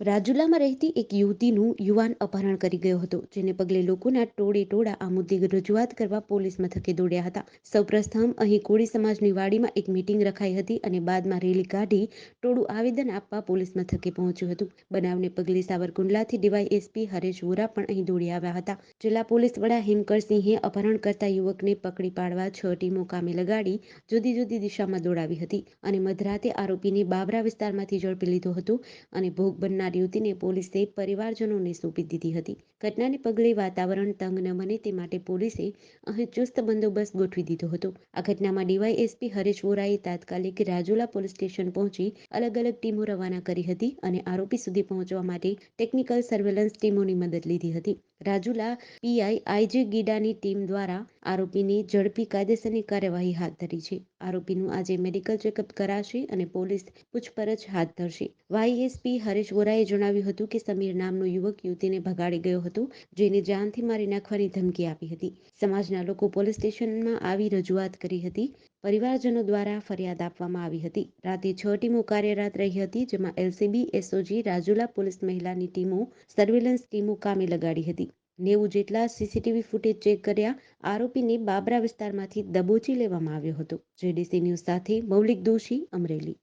રાજુલામાં રહેતી એક યુવતીનું યુવાન અપહરણ કરી ગયો હતો, જેને પગલે લોકોના ટોળે ટોળા આ મુદ્દે રજૂઆત કરવા પોલીસ મથકે દોડ્યા હતા. સૌપ્રથમ અહીં કોળી સમાજની વાડીમાં એક મીટિંગ રખાઈ હતી અને બાદમાં રેલી કાઢી ટોળું આવેદન આપવા પોલીસ મથકે પહોંચ્યું હતું. બનાવને પગલે સાવરકુંડલાથી ડીવાય એસપી હરેશ વોરા પણ અહીં દોડી આવ્યા હતા. જિલ્લા પોલીસ વડા હિમકરસિંહે અપહરણ કરતા યુવકને પકડી પાડવા છ ટીમો કામે લગાડી જુદી જુદી દિશામાં દોડાવી હતી અને મધરાતે આરોપીને બાબરા વિસ્તારમાંથી ઝડપી લીધો હતો અને ભોગ બનનાર યુવતીને પોલીસે પરિવારજનોને સોંપી દીધી હતી. ઘટનાને પગલે વાતાવરણ તંગ ન બને તે માટે પોલીસે અહીં ચુસ્ત બંદોબસ્ત ગોઠવી દીધો હતો. આ ઘટનામાં ડીવાયએસપી હરેશ વોરાએ તાત્કાલિક રાજુલા પોલીસ સ્ટેશન પહોંચી અલગ અલગ ટીમો રવાના કરી હતી અને આરોપી સુધી પહોંચવા માટે ટેકનિકલ સર્વેલન્સ ટીમોની મદદ લીધી હતી. રાજુલા પીઆઈ આઈજી ગીડાની ટીમ દ્વારા આરોપીની ઝડપી કાયદેસરની કાર્યવાહી હાથ ધરી છે. આરોપીનું આજે મેડિકલ ચેકઅપ કરાશે અને પોલીસ પૂછપરછ હાથ ધરશે. વાયએસપી હરેશ વોરાએ જણાવ્યું હતું કે સમીર નામનો યુવક યુવતીને ભગાડી ગયો હતો, જેને જાનથી મારી નાખવાની ધમકી આપી હતી. સમાજના લોકો પોલીસ સ્ટેશનમાં આવી રજૂઆત કરી હતી. પરિવારજનો દ્વારા ફરિયાદ આપવામાં આવી હતી. રાતે છ ટીમો કાર્યરત રહી હતી, જેમાં એલસીબી, એસઓજી, રાજુલા પોલીસ મહિલાની ટીમો, સર્વેલન્સ ટીમો કામે લગાડી હતી. નેવું જેટલા સીસીટીવી ફૂટેજ ચેક કર્યા, આરોપીને બાબરા વિસ્તારમાંથી દબોચી લેવામાં આવ્યો હતો. જેડીસી ન્યૂઝ સાથે મૌલિક દોશી અમરેલી.